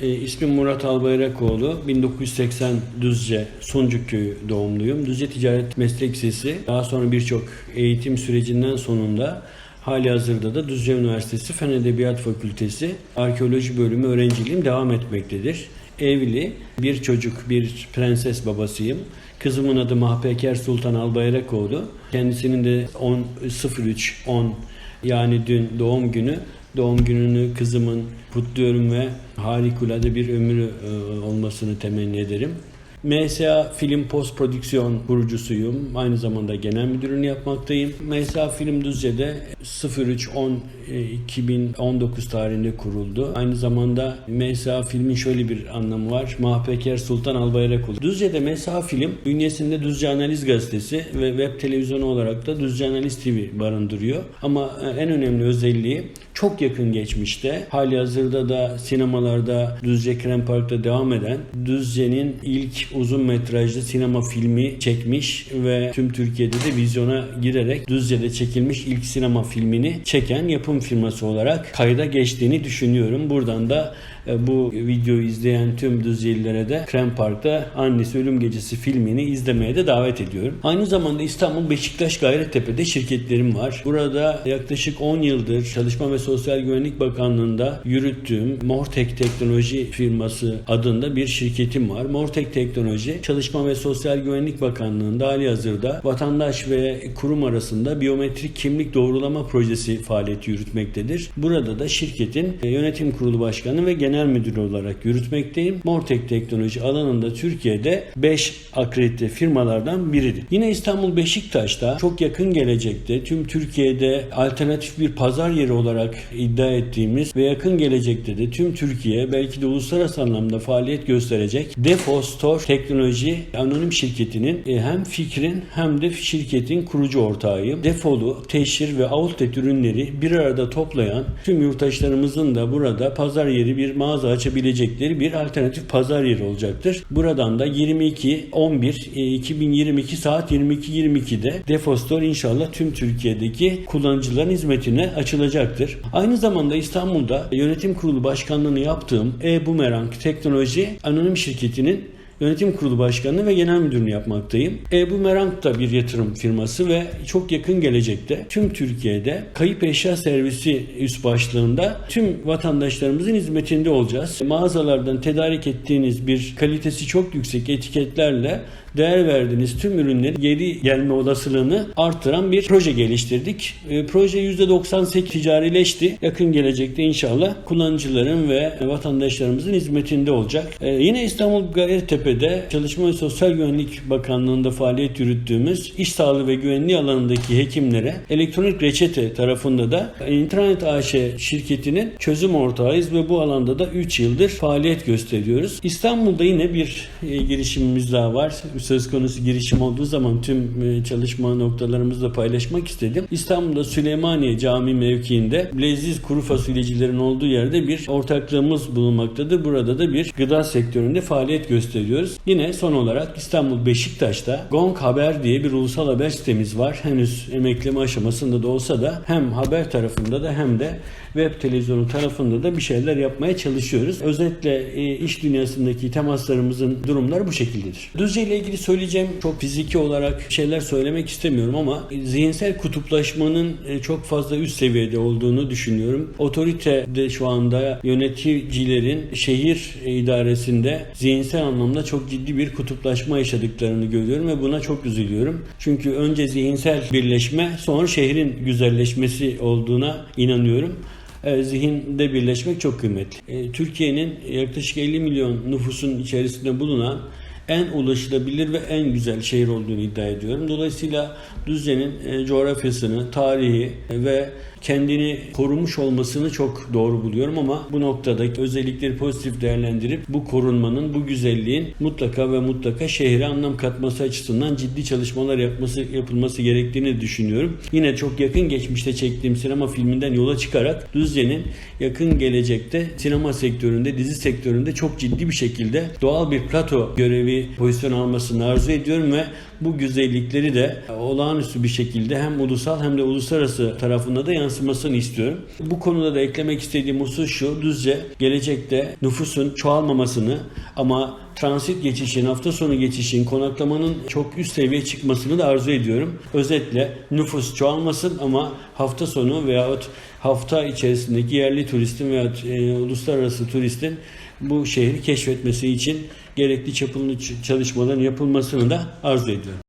E, ismim Murat Albayrakoğlu. 1980 Düzce Suncuk Köyü doğumluyum. Düzce Ticaret Meslek Lisesi. Daha sonra birçok eğitim sürecinden sonunda hali hazırda da Düzce Üniversitesi Fen Edebiyat Fakültesi Arkeoloji Bölümü öğrenciliğim devam etmektedir. Evli, bir çocuk, bir prenses babasıyım. Kızımın adı Mahpeker Sultan Albayrakoğlu. Kendisinin de 10 03 10 yani dün doğum günü. Doğum gününü kızımın kutluyorum ve harikulade bir ömrü e, olmasını temenni ederim. MSA Film Post Prodüksiyon kurucusuyum. Aynı zamanda genel müdürünü yapmaktayım. MSA Film Düzce'de 03-10-2019 tarihinde kuruldu. Aynı zamanda MSA Film'in şöyle bir anlamı var. Mahpeker Sultan Albayrakulu. Düzce'de MSA Film bünyesinde Düzce Analiz Gazetesi ve web televizyonu olarak da Düzce Analiz TV barındırıyor. Ama e, en önemli özelliği çok yakın geçmişte hali hazırda da sinemalarda Düzce Krem Park'ta devam eden Düzce'nin ilk uzun metrajlı sinema filmi çekmiş ve tüm Türkiye'de de vizyona girerek Düzce'de çekilmiş ilk sinema filmini çeken yapım firması olarak kayda geçtiğini düşünüyorum. Buradan da bu videoyu izleyen tüm Düzcelilere de Krem Park'ta Annesi Ölüm Gecesi filmini izlemeye de davet ediyorum. Aynı zamanda İstanbul Beşiktaş Gayrettepe'de şirketlerim var. Burada yaklaşık 10 yıldır Çalışma ve Sosyal Güvenlik Bakanlığı'nda yürüttüğüm Mortek Teknoloji firması adında bir şirketim var. Mortek Teknoloji Çalışma ve Sosyal Güvenlik Bakanlığı'nda hali hazırda vatandaş ve kurum arasında biyometrik kimlik doğrulama projesi faaliyeti yürütmektedir. Burada da şirketin e, yönetim kurulu başkanı ve genel müdürü olarak yürütmekteyim. Mortek Teknoloji alanında Türkiye'de 5 akredite firmalardan biridir. Yine İstanbul Beşiktaş'ta çok yakın gelecekte tüm Türkiye'de alternatif bir pazar yeri olarak iddia ettiğimiz ve yakın gelecekte de tüm Türkiye belki de uluslararası anlamda faaliyet gösterecek Defo Store Teknoloji Anonim Şirketi'nin e, hem fikrin hem de şirketin kurucu ortağıyım. Defolu, teşhir ve outlet ürünleri bir arada toplayan tüm yurttaşlarımızın da burada pazar yeri bir mağaza açabilecekleri bir alternatif pazar yeri olacaktır. Buradan da 22 11 e, 2022 saat 22.22'de Defo Store inşallah tüm Türkiye'deki kullanıcıların hizmetine açılacaktır. Aynı zamanda İstanbul'da yönetim kurulu başkanlığını yaptığım e-Boomerang Teknoloji Anonim Şirketi'nin Yönetim Kurulu Başkanı ve Genel Müdürünü yapmaktayım. E-Boomerang da bir yatırım firması ve çok yakın gelecekte tüm Türkiye'de kayıp eşya servisi üst başlığında tüm vatandaşlarımızın hizmetinde olacağız. Mağazalardan tedarik ettiğiniz bir kalitesi çok yüksek etiketlerle değer verdiğiniz tüm ürünlerin geri gelme olasılığını artıran bir proje geliştirdik. E, proje %98 ticarileşti. Yakın gelecekte inşallah kullanıcıların ve vatandaşlarımızın hizmetinde olacak. E, yine İstanbul Gayrettepe'de Çalışma ve Sosyal Güvenlik Bakanlığı'nda faaliyet yürüttüğümüz iş sağlığı ve güvenliği alanındaki hekimlere elektronik reçete tarafında da İnternet AŞ şirketinin çözüm ortağıyız ve bu alanda da 3 yıldır faaliyet gösteriyoruz. İstanbul'da yine bir e, girişimimiz daha var söz konusu girişim olduğu zaman tüm e, çalışma noktalarımızı da paylaşmak istedim. İstanbul'da Süleymaniye Cami mevkiinde leziz kuru fasulyecilerin olduğu yerde bir ortaklığımız bulunmaktadır. Burada da bir gıda sektöründe faaliyet gösteriyoruz. Yine son olarak İstanbul Beşiktaş'ta Gong Haber diye bir ulusal haber sitemiz var. Henüz emekleme aşamasında da olsa da hem haber tarafında da hem de web televizyonu tarafında da bir şeyler yapmaya çalışıyoruz. Özetle e, iş dünyasındaki temaslarımızın durumları bu şekildedir. Düzce ile ilgili söyleyeceğim çok fiziki olarak şeyler söylemek istemiyorum ama zihinsel kutuplaşmanın e, çok fazla üst seviyede olduğunu düşünüyorum. Otorite de şu anda yöneticilerin şehir idaresinde zihinsel anlamda çok ciddi bir kutuplaşma yaşadıklarını görüyorum ve buna çok üzülüyorum. Çünkü önce zihinsel birleşme sonra şehrin güzelleşmesi olduğuna inanıyorum. E, zihinde birleşmek çok kıymetli. E, Türkiye'nin yaklaşık 50 milyon nüfusun içerisinde bulunan en ulaşılabilir ve en güzel şehir olduğunu iddia ediyorum. Dolayısıyla Düzce'nin e, coğrafyasını, tarihi ve kendini korumuş olmasını çok doğru buluyorum ama bu noktadaki özellikleri pozitif değerlendirip bu korunmanın, bu güzelliğin mutlaka ve mutlaka şehre anlam katması açısından ciddi çalışmalar yapması yapılması gerektiğini düşünüyorum. Yine çok yakın geçmişte çektiğim sinema filminden yola çıkarak Düzce'nin yakın gelecekte sinema sektöründe, dizi sektöründe çok ciddi bir şekilde doğal bir plato görevi bir pozisyon almasını arzu ediyorum ve bu güzellikleri de olağanüstü bir şekilde hem ulusal hem de uluslararası tarafında da yansımasını istiyorum. Bu konuda da eklemek istediğim husus şu, Düzce gelecekte nüfusun çoğalmamasını ama transit geçişin, hafta sonu geçişin, konaklamanın çok üst seviye çıkmasını da arzu ediyorum. Özetle nüfus çoğalmasın ama hafta sonu veyahut hafta içerisindeki yerli turistin veya e, uluslararası turistin bu şehri keşfetmesi için gerekli çapının çalışmaların yapılmasını da arzu ediyorum.